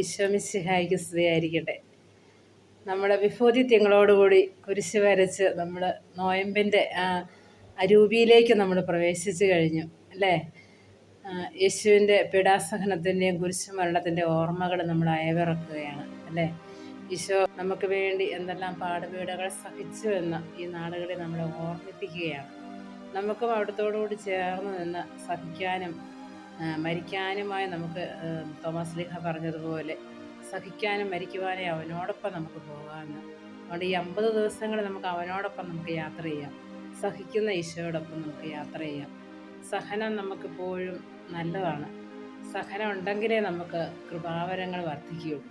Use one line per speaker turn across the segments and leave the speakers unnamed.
ഈശോമിശിഹായിക്ക് സ്തുതിയായിരിക്കട്ടെ. നമ്മുടെ വിഭോദിത്യങ്ങളോടുകൂടി കുരിശ് വരച്ച് നമ്മൾ നോയമ്പിന്റെ അരൂപിയിലേക്ക് നമ്മൾ പ്രവേശിച്ചു കഴിഞ്ഞു അല്ലേ? യേശുവിന്റെ പീഡാസഹനത്തിന്റെയും കുരിശ് മരണത്തിന്റെ ഓർമ്മകൾ നമ്മൾ അയവിറക്കുകയാണ് അല്ലേ? ഈശോ നമുക്ക് വേണ്ടി എന്തെല്ലാം പാടുപീടുകൾ സഹിച്ചു എന്ന് ഈ നാടുകളിൽ നമ്മളെ ഓർമ്മിപ്പിക്കുകയാണ്. നമുക്കും അവിടത്തോടുകൂടി ചേർന്ന് നിന്ന് സഹിക്കാനും മരിക്കാനുമായി നമുക്ക് തോമസ് ലിഹ പറഞ്ഞതുപോലെ സഹിക്കാനും മരിക്കുവാനേ അവനോടൊപ്പം നമുക്ക് പോകാമെന്ന്. അതുകൊണ്ട് ഈ അമ്പത് ദിവസങ്ങൾ നമുക്ക് അവനോടൊപ്പം നമുക്ക് യാത്ര ചെയ്യാം. സഹിക്കുന്ന ഈശോയോടൊപ്പം നമുക്ക് യാത്ര ചെയ്യാം. സഹനം നമുക്കിപ്പോഴും നല്ലതാണ്. സഹനം ഉണ്ടെങ്കിലേ നമുക്ക് കൃപാവരങ്ങൾ വർദ്ധിക്കുകയുള്ളൂ.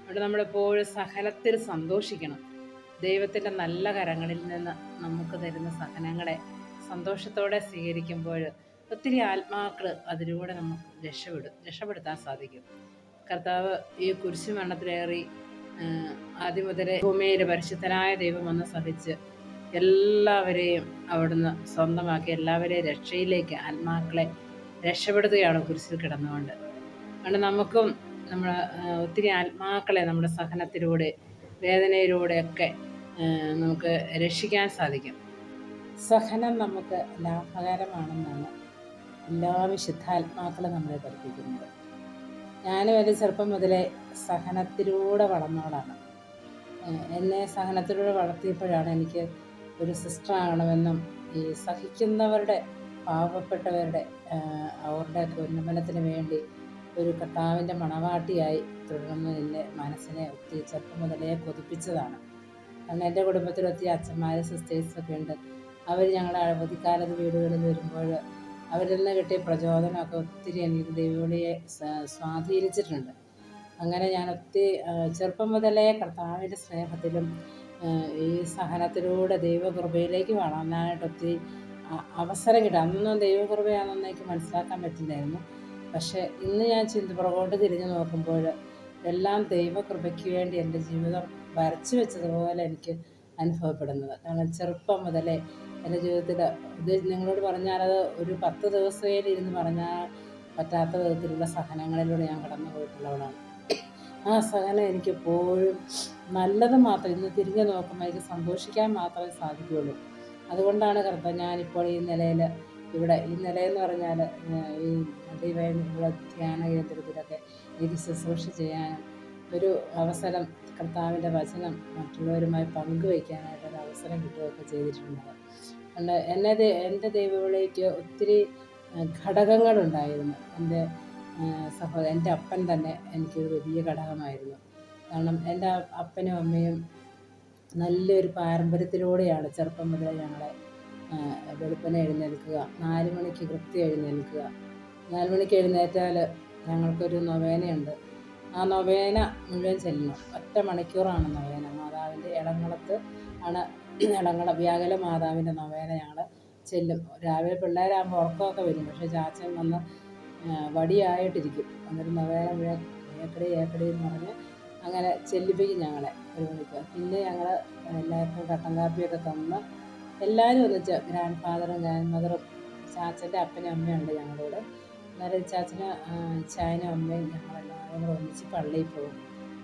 അതുകൊണ്ട് നമ്മളെപ്പോഴും സഹനത്തിൽ സന്തോഷിക്കണം. ദൈവത്തിന്റെ നല്ല കരങ്ങളിൽ നിന്ന് നമുക്ക് തരുന്ന സഹനങ്ങളെ സന്തോഷത്തോടെ സ്വീകരിക്കുമ്പോൾ ഒത്തിരി ആത്മാക്കൾ അതിലൂടെ നമുക്ക് രക്ഷപ്പെടും രക്ഷപ്പെടുത്താൻ സാധിക്കും. കർത്താവ് ഈ കുരിശു മരണത്തിലേറി ആദ്യം മുതലേ ഭൂമിയിൽ പരിശുദ്ധനായ ദൈവം വന്ന് സഹിച്ച് എല്ലാവരെയും അവിടുന്ന് സ്വന്തമാക്കി എല്ലാവരെയും രക്ഷയിലേക്ക് ആത്മാക്കളെ രക്ഷപ്പെടുത്തുകയാണ് കുരിശിൽ കിടന്നുകൊണ്ട്. അതുകൊണ്ട് നമുക്കും നമ്മൾ ഒത്തിരി ആത്മാക്കളെ നമ്മുടെ സഹനത്തിലൂടെ വേദനയിലൂടെയൊക്കെ നമുക്ക് രക്ഷിക്കാൻ സാധിക്കും. സഹനം നമുക്ക് ലാഭകരമാണെന്നാണ് എല്ലാ വിശുദ്ധാത്മാക്കളും നമ്മളെ പഠിപ്പിക്കുന്നത് ഞാനും എന്റെ ചെറുപ്പം മുതലേ സഹനത്തിലൂടെ വളർന്നവളാണ് എന്നെ സഹനത്തിലൂടെ വളർത്തിയപ്പോഴാണ് എനിക്ക് ഒരു സിസ്റ്റർ ആകണമെന്നും ഈ സഹിക്കുന്നവരുടെ പാവപ്പെട്ടവരുടെ അവരുടെ ഉന്നമനത്തിന് വേണ്ടി ഒരു കർത്താവിന്റെ മണവാട്ടിയായി തുടർന്ന് എന്റെ മനസ്സിനെ ഒത്തിരി ചെറുപ്പം മുതലേ കൊതിപ്പിച്ചതാണ്. കാരണം എന്റെ കുടുംബത്തിൽ ഒത്തിരി അച്ഛന്മാരും സിസ്റ്റേഴ്സൊക്കെ ഉണ്ട്. അവർ ഞങ്ങളുടെ അവധിക്കാലത്ത് വീടുകളിൽ വരുമ്പോൾ അവരിൽ നിന്ന് കിട്ടിയ പ്രചോദനമൊക്കെ ഒത്തിരി എനിക്ക് ദൈവവിളിയെ സ്വാ- സ്വാധീനിച്ചിട്ടുണ്ട്. അങ്ങനെ ഞാൻ ഒത്തിരി ചെറുപ്പം മുതലേ കർത്താവിന്റെ സ്നേഹത്തിലും ഈ സഹനത്തിലൂടെ ദൈവകൃപയിലേക്ക് വളർന്നാനായിട്ട് ഒത്തിരി അവസരം കിട്ടും. അന്നൊന്നും ദൈവകൃപയാണെന്ന് എനിക്ക് മനസ്സിലാക്കാൻ പറ്റില്ലായിരുന്നു. പക്ഷേ ഇന്ന് ഞാൻ ചിന്ത പുറകോട്ട് തിരിഞ്ഞു നോക്കുമ്പോൾ എല്ലാം ദൈവകൃപയ്ക്ക് വേണ്ടി എന്റെ ജീവിതം വരച്ചു വെച്ചതുപോലെ എനിക്ക് അനുഭവപ്പെടുന്നത്. കാരണം ചെറുപ്പം മുതലേ എന്റെ ജീവിതത്തിൽ ഇത് നിങ്ങളോട് പറഞ്ഞാലത് ഒരു പത്ത് ദിവസമേ ഇരുന്ന് പറഞ്ഞാൽ പറ്റാത്ത വിധത്തിലുള്ള സഹനങ്ങളിലൂടെ ഞാൻ കടന്നു പോയിട്ടുള്ളവളാണ് ആ സഹനം എനിക്ക് എപ്പോഴും നല്ലത് മാത്രം ഇന്ന് തിരിഞ്ഞു നോക്കുമ്പോൾ എനിക്ക് സന്തോഷിക്കാൻ മാത്രമേ സാധിക്കുകയുള്ളൂ. അതുകൊണ്ടാണ് കറുത്ത ഞാനിപ്പോൾ ഈ നിലയിൽ ഇവിടെ. ഈ നിലയെന്ന് പറഞ്ഞാൽ ഈ ധ്യാന കേന്ദ്രത്തിലൊക്കെ എനിക്ക് ശുശ്രൂഷ ചെയ്യാനും ഒരു അവസരം കർത്താവിന്റെ വചനം മറ്റുള്ളവരുമായി പങ്കുവയ്ക്കാനായിട്ട് ഒരു അവസരം കിട്ടുകയൊക്കെ ചെയ്തിട്ടുണ്ട് അതുകൊണ്ട് എന്നെ എന്റെ ദൈവവിളിക്ക് ഒത്തിരി ഘടകങ്ങളുണ്ടായിരുന്നു. എന്റെ സഹോദരൻ എന്റെ അപ്പൻ തന്നെ എനിക്കൊരു വലിയ ഘടകമായിരുന്നു. കാരണം എന്റെ അപ്പനും അമ്മയും നല്ലൊരു പാരമ്പര്യത്തിലൂടെയാണ് ചെറുപ്പം മുതലേ ഞങ്ങളെ വെളുപ്പനെ എഴുന്നേൽക്കുക നാല് മണിക്ക് കൃത്യം എഴുന്നേൽക്കുക. നാല് മണിക്ക് എഴുന്നേറ്റാൽ ഞങ്ങൾക്കൊരു നൊവേനയുണ്ട്. ആ നൊവേന മുഴുവൻ ചെല്ലണം ഒറ്റ മണിക്കൂറാണ് നൊവേന. മാതാവിന്റെ ഇളങ്ങളത്ത് ആണ് ഇളങ്ങള വ്യാകല മാതാവിന്റെ നൊവേന ഞങ്ങൾ ചെല്ലും. രാവിലെ പിള്ളേരാകുമ്പോൾ ഉറക്കമൊക്കെ വരും. പക്ഷേ ചാച്ചൻ വന്ന് വടിയായിട്ടിരിക്കും. അന്നൊരു നൊവേന ഏക്കടി ഏക്കടി എന്ന് പറഞ്ഞ് അങ്ങനെ ചെല്ലിപ്പിക്കും ഞങ്ങളെ ഒരു മണിക്കൂർ. പിന്നെ ഞങ്ങൾ എല്ലാവർക്കും കട്ടൻ കാപ്പിയൊക്കെ തന്ന് എല്ലാവരും ഒന്നിച്ച് ഗ്രാൻഡ് ഫാദറും ഗ്രാൻഡ് മദറും ചാച്ചന്റെ അപ്പനും അമ്മയുണ്ട് ഞങ്ങളുടെ. അന്നേരം ചാച്ചന് ചായനും അമ്മയും ഞങ്ങളെല്ലാവരും കൂടെ ഒന്നിച്ച് പള്ളിയിൽ പോകും.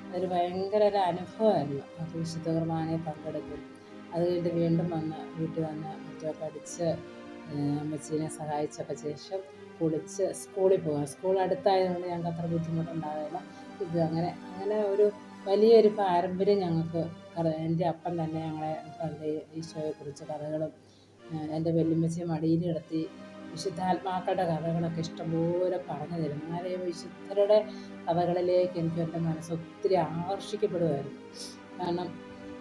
അതൊരു ഭയങ്കര ഒരു അനുഭവമായിരുന്നു. അത് വിശുദ്ധ കുർബാനയിൽ പങ്കെടുക്കും. അത് കഴിഞ്ഞിട്ട് വീണ്ടും വന്ന് വീട്ടിൽ വന്ന് മുറ്റമൊക്കെ അടിച്ച് അമ്മച്ചീനെ സഹായിച്ചൊക്കെ ശേഷം കുളിച്ച് സ്കൂളിൽ പോകുക സ്കൂൾ അടുത്തായതുകൊണ്ട് ഞങ്ങൾക്ക് അത്ര ബുദ്ധിമുട്ടുണ്ടാവില്ല. ഇത് അങ്ങനെ അങ്ങനെ ഒരു വലിയൊരു പാരമ്പര്യം ഞങ്ങൾക്ക് എന്റെ അപ്പൻ തന്നെ ഞങ്ങളെ പണ്ട് ഈശോയെക്കുറിച്ച് കഥകളും എന്റെ വെല്ലുമ്മച്ചിയെ മടിയിൽ കിടത്തി വിശുദ്ധാത്മാക്കളുടെ കഥകളൊക്കെ ഇഷ്ടംപോലെ പറഞ്ഞു തരും. അങ്ങനെ വിശുദ്ധരുടെ കഥകളിലേക്ക് എനിക്ക് എന്റെ മനസ്സ് ഒത്തിരി ആകർഷിക്കപ്പെടുമായിരുന്നു. കാരണം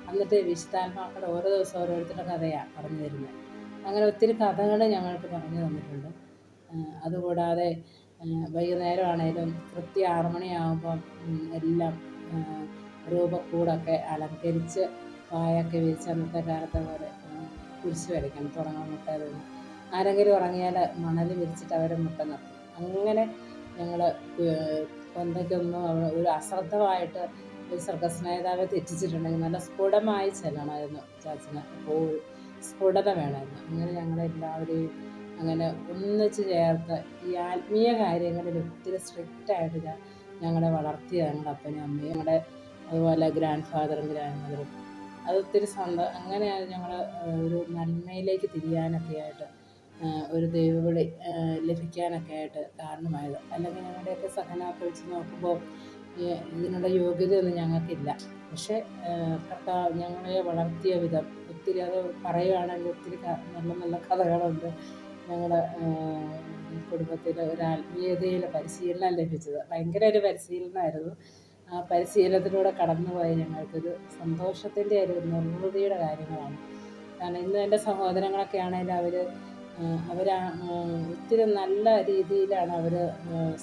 അന്നത്തെ വിശുദ്ധാത്മാക്കളുടെ ഓരോ ദിവസവും ഓരോരുത്തരുടെ കഥയാണ് പറഞ്ഞു തരുന്നത്. അങ്ങനെ ഒത്തിരി കഥകൾ ഞങ്ങൾക്ക് പറഞ്ഞു തന്നിട്ടുണ്ട്. അതുകൂടാതെ വൈകുന്നേരമാണേലും കൃത്യം ആറു മണിയാകുമ്പം എല്ലാം രൂപക്കൂടൊക്കെ അലങ്കരിച്ച് പായൊക്കെ വിരിച്ച് അന്നത്തെ കാലത്തെ പോലെ കുരിശ് വരയ്ക്കണം തുടങ്ങാൻ മുട്ട വീണ് ആരെങ്കിലും ഉറങ്ങിയാൽ മണൽ വിരിച്ചിട്ട് അവരെ മുട്ട നിർത്തും. അങ്ങനെ ഞങ്ങൾ എന്തൊക്കെയൊന്നും ഒരു അശ്രദ്ധമായിട്ട് ഒരു സർക്കസ് നേതാവെ തെറ്റിച്ചിട്ടുണ്ടെങ്കിൽ നല്ല സ്ഫുടമായി ചെല്ലണമായിരുന്നു ചാച്ചന് അപ്പോൾ സ്ഫുടത വേണമായിരുന്നു. അങ്ങനെ ഞങ്ങളെല്ലാവരെയും അങ്ങനെ ഒന്നിച്ച് ചേർത്ത് ഈ ആത്മീയ കാര്യങ്ങളിൽ ഒത്തിരി സ്ട്രിക്റ്റായിട്ട് ഞാൻ ഞങ്ങളെ വളർത്തിയ ഞങ്ങളുടെ അപ്പനും അമ്മയും ഞങ്ങളുടെ അതുപോലെ ഗ്രാൻഡ് ഫാദറും ഗ്രാൻഡ് മദറും അത് ഒത്തിരി സന്തോ അങ്ങനെയാണ് ഞങ്ങൾ ഒരു നന്മയിലേക്ക് തിരിയാനൊക്കെ ആയിട്ട് ഒരു ദൈവവിളി ലഭിക്കാനൊക്കെ ആയിട്ട് കാരണമായത്. അല്ലെങ്കിൽ ഞങ്ങളുടെയൊക്കെ സഹനമൊക്കെ വെച്ച് നോക്കുമ്പോൾ ഇതിനുള്ള യോഗ്യതയൊന്നും ഞങ്ങൾക്കില്ല. പക്ഷേ കർത്താവ് ഞങ്ങളെ വളർത്തിയ വിധം ഒത്തിരി അത് പറയുകയാണെങ്കിൽ ഒത്തിരി നല്ല നല്ല കഥകളുണ്ട്. ഞങ്ങളുടെ കുടുംബത്തിൽ ഒരു ആത്മീയതയിൽ പരിശീലനം ലഭിച്ചത്. ഭയങ്കര ഒരു പരിശീലനമായിരുന്നു. ആ പരിശീലനത്തിലൂടെ കടന്നുപോയ ഞങ്ങൾക്കൊരു സന്തോഷത്തിന്റെ ഒരു നിർവൃതിയുടെ കാര്യങ്ങളാണ്. കാരണം ഇന്ന് എന്റെ സഹോദരങ്ങളൊക്കെ ആണെങ്കിലും അവർ അവർ ഒത്തിരി നല്ല രീതിയിലാണ് അവർ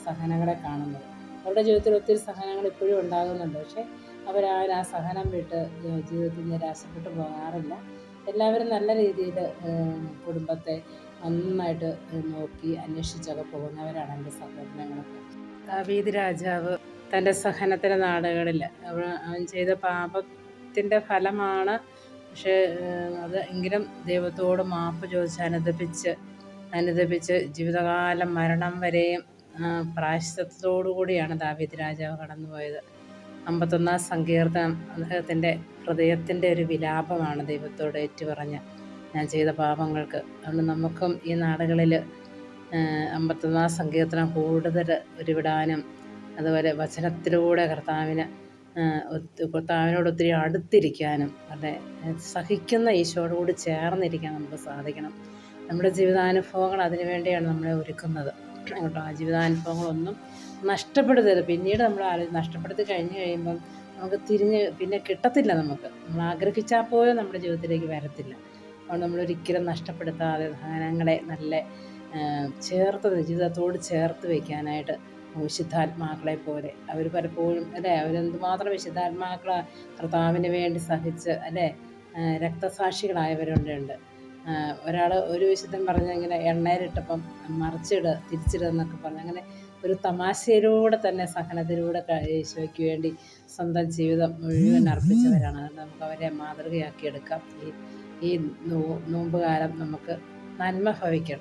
സഹനങ്ങളെ കാണുന്നത്. അവരുടെ ജീവിതത്തിൽ ഒത്തിരി സഹനങ്ങൾ ഇപ്പോഴും ഉണ്ടാകുന്നുണ്ട്. പക്ഷേ അവരാ ആ സഹനം വിട്ട് ജീവിതത്തിൽ നിരാശപ്പെട്ടു പോകാറില്ല. എല്ലാവരും നല്ല രീതിയിൽ കുടുംബത്തെ നന്നായിട്ട് നോക്കി അന്വേഷിച്ചൊക്കെ പോകുന്നവരാണ് എന്റെ സഹോദരങ്ങളൊക്കെ. ദാവീദ് രാജാവ് തന്റെ സഹനത്തിന്റെ നാടുകളിൽ അവൻ ചെയ്ത പാപത്തിന്റെ ഫലമാണ് പക്ഷേ അത് എങ്കിലും ദൈവത്തോട് മാപ്പ് ചോദിച്ച് അനുദപിച്ച് അനുദപിച്ച് ജീവിതകാലം മരണം വരെയും പ്രായശ്ചിത്തത്തോടു കൂടിയാണ് ദാവീദ് രാജാവ് കടന്നുപോയത്. അമ്പത്തൊന്നാം സങ്കീർത്തനം അദ്ദേഹത്തിന്റെ ഹൃദയത്തിന്റെ ഒരു വിലാപമാണ് ദൈവത്തോട് ഏറ്റുപറഞ്ഞ് ഞാൻ ചെയ്ത പാപങ്ങൾക്ക്. അതുകൊണ്ട് നമുക്കും ഈ നാടുകളിൽ അമ്പത്തൊന്നാം സങ്കീർത്തനം കൂടുതൽ ഒരുവിടാനും അതുപോലെ വചനത്തിലൂടെ കർത്താവിന് കർത്താവിനോട് ഒത്തിരി അടുത്തിരിക്കാനും അല്ലെ സഹിക്കുന്ന ഈശോയോട് കൂടി ചേർന്നിരിക്കാൻ നമുക്ക് സാധിക്കണം. നമ്മുടെ ജീവിതാനുഭവങ്ങൾ അതിനു വേണ്ടിയാണ് നമ്മളെ ഒരുക്കുന്നത്. കേട്ടോ ആ ജീവിതാനുഭവങ്ങളൊന്നും നഷ്ടപ്പെടുത്തരുത്. പിന്നീട് നമ്മൾ നഷ്ടപ്പെടുത്തി കഴിഞ്ഞ് കഴിയുമ്പം നമുക്ക് തിരിഞ്ഞ് പിന്നെ കിട്ടത്തില്ല നമുക്ക്. നമ്മൾ ആഗ്രഹിച്ചാൽ പോലും നമ്മുടെ ജീവിതത്തിലേക്ക് വരത്തില്ല. അതുകൊണ്ട് നമ്മളൊരിക്കലും നഷ്ടപ്പെടുത്താതെ ധാനങ്ങളെ നല്ല ചേർത്ത് ജീവിതത്തോട് ചേർത്ത് വയ്ക്കാനായിട്ട് വിശുദ്ധാത്മാക്കളെ പോലെ. അവർ പലപ്പോഴും അല്ലേ? അവരെന്തുമാത്രം വിശുദ്ധാത്മാക്കളെ കർത്താവിന് വേണ്ടി സഹിച്ച് അല്ലേ? രക്തസാക്ഷികളായവരുണ്ട് ഒരാൾ ഒരു വിശുദ്ധൻ പറഞ്ഞ ഇങ്ങനെ എണ്ണയിലിട്ടപ്പം മറിച്ചിട് തിരിച്ചിടുന്നൊക്കെ പറഞ്ഞു അങ്ങനെ ഒരു തമാശയിലൂടെ തന്നെ സഹനത്തിലൂടെ ഈശോയ്ക്ക് വേണ്ടി സ്വന്തം ജീവിതം മുഴുവൻ അർപ്പിച്ചവരാണ്. അതുകൊണ്ട് നമുക്ക് അവരെ മാതൃകയാക്കിയെടുക്കാം. ഈ ഈ നോമ്പുകാലം നമുക്ക് നന്മ ഭവിക്കട്ടെ.